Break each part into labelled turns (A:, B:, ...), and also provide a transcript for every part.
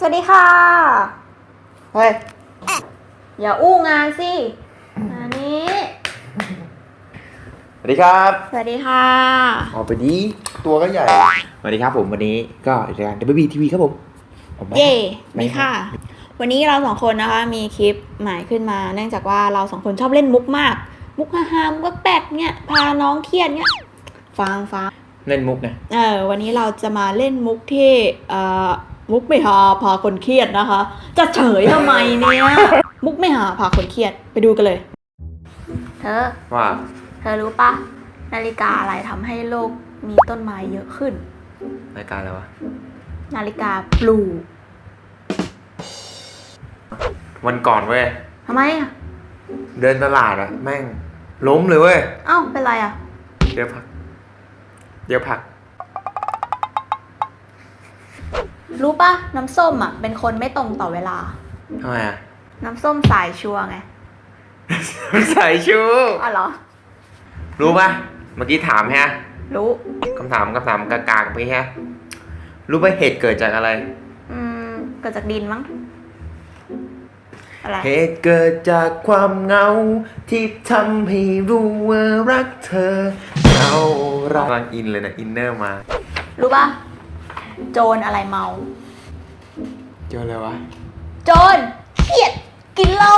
A: สวัสดีค่ะ
B: เฮ้ย
A: อย่าอู้งานสิอันนี้
B: สวัสดีครับ
A: สวัสดีค่ะ
B: ออกไปดี ตัวก็ใหญ่ สวัสดีครับผมวันนี้ก็รายการ WB TV ครับผมผมไม่
A: เย่
B: ไม่
A: นี่ค่ะ วันนี้เราสองคนนะคะ มีคลิปใหม่ขึ้นมา เนื่องจากว่าเราสองคนชอบเล่นมุกมาก มุกฮาๆมุกแปลกๆเนี่ย พาน้องเครียดเนี่ย ฟังฟัง
B: เล่นมุกนะ
A: เออวันนี้เราจะมาเล่นมุกที่เอ่อ มุกไม่หาพาคนเครียดนะคะ จะเฉยทำไมเนี่ย มุกไม่หาพาคนเครียดไปดูกันเลย เธอ
B: ว่า
A: เธอรู้ปะนาฬิกาอะไรทำให้โลกมีต้นไม้เยอะขึ้น
B: รายการอะไรวะ
A: นาฬิกาปลู
B: วันก่อนเว้ย
A: ทำไมอะ
B: เดินตลาดอะแม่ง ล้มเลยเว้ย
A: เอ้าเป็นไรอะ
B: เดี๋ยวพัก เดี๋ยวพัก
A: รู้ปะน้ำส้มอะ เป็นคนไม่ตรงต่อเวลา
B: ทำไมอะ
A: น้ำส้มสายชัวร์ไง
B: ใส่ชู
A: อ๋อเหรอ
B: รู้ปะเมื่อกี้ถามฮะ
A: รู้
B: คำถามคำถามกากๆไปฮะรู้ปะเหตุเกิดจากอะไร
A: อืมเกิดจากดินมั้งอะไร
B: เหตุเกิดจากความเหงา ที่ทำให้รู้ว่ารักเธอเอารักกำลังอินเลยนะอินเนอร์มา
A: รู้ปะ โจรอะไรเมา
B: เจออะไรวะ
A: โจรเครียดกินเหล้า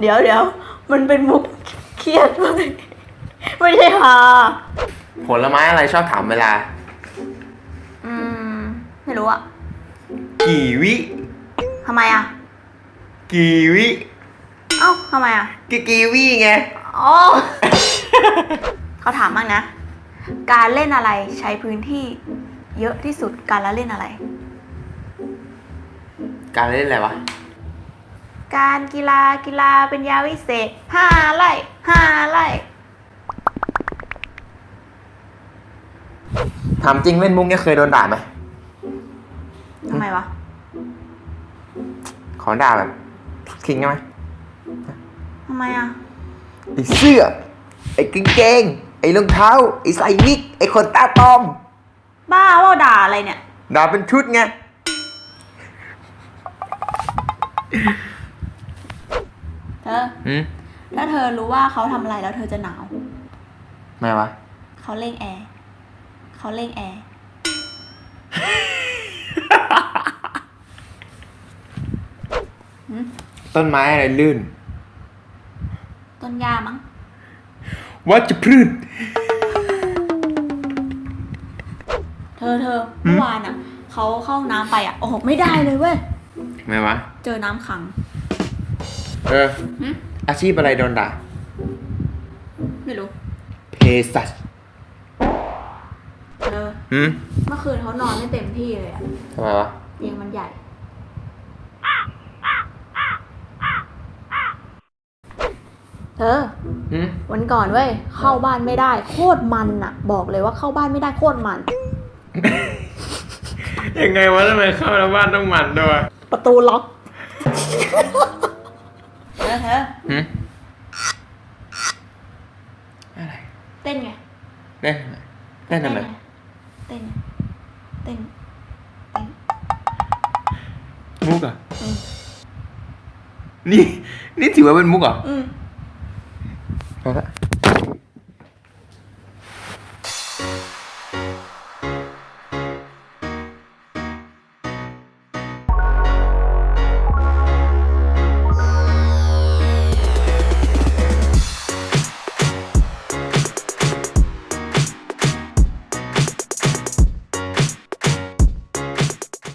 A: เดี๋ยวเดี๋ยวมันเป็นมุกเครียดมากไม่ใช่ฮา
B: ผลไม้อะไรชอบถามเวลา
A: อืม ไม่รู้อะ
B: กี่วิ
A: ทำไมอะ
B: กี่วิ
A: เอ้าทำไมอะ
B: กี่กี่วิไง
A: อ๋อเขาถามบ้างนะ การเล่นอะไรใช้พื้นที่เยอะที่สุดการละเล่นอะไร
B: การเล่นอะไรวะ
A: การกีฬากีฬาเป็นยาวิเศษห้าไร่ห้าไร่
B: ถามจริงเล่นมุกเนี่ยเคยโดนด่าไหม
A: ทำไมวะ
B: ขอด่าแบบคิงได้ไหม
A: ทำไมอะ
B: ไอ้เสื้อ ไอ้กางเกงไอ้รองเท้า ไอ้ใส่วิก ไอ้คนตาปลอม
A: บ้าว่าด่าอะไรเนี่ย
B: ด่าเป็นชุดไง
A: เธอ
B: อืม
A: ถ้าเธอรู้ว่าเขาทำอะไรแล้วเธอจะหนาว
B: ไม่วะ
A: เขาเร่งแอร์ เขาเร่งแอร์
B: ต้นไม้อะไรลื่น
A: ต้นหญ้ามั้ง
B: วัชพืช
A: เธอเธอเมื่อวานอะเขาเข้าห้องน้ำไปอะโอ้โหไม่ได้เลยเว้ย
B: ไม่วะ
A: เจอน้ำขัง
B: เออ
A: หึ
B: อาชีพอะไรโดนด่า
A: ไม่รู้
B: เภสัช
A: เธอ
B: อืม
A: เมื่อคืนเขานอนไม่เต็มที่เลยอะ
B: ทำไมวะ
A: เตียงมันใหญ่ เธอ
B: อืม
A: วันก่อนเว้ยเข้าบ้านไม่ได้ โคตรมันอะบอกเลยว่าเข้าบ้านไม่ได้โคตรมัน
B: ยังไงวะทำไมเข้าแล้วบ้านต้องหมันด้วย
A: ประตูล็อกเธอเธอ
B: หืมอะไร
A: เต้นไง
B: เล่นทำไมเล่นทำไม
A: ไงเต้นไงเต้นเต้น
B: มุกเหรอะ
A: อืม
B: นี่นี่ถือว่าเป็นมุกเหรอะ
A: อืม
B: พอละ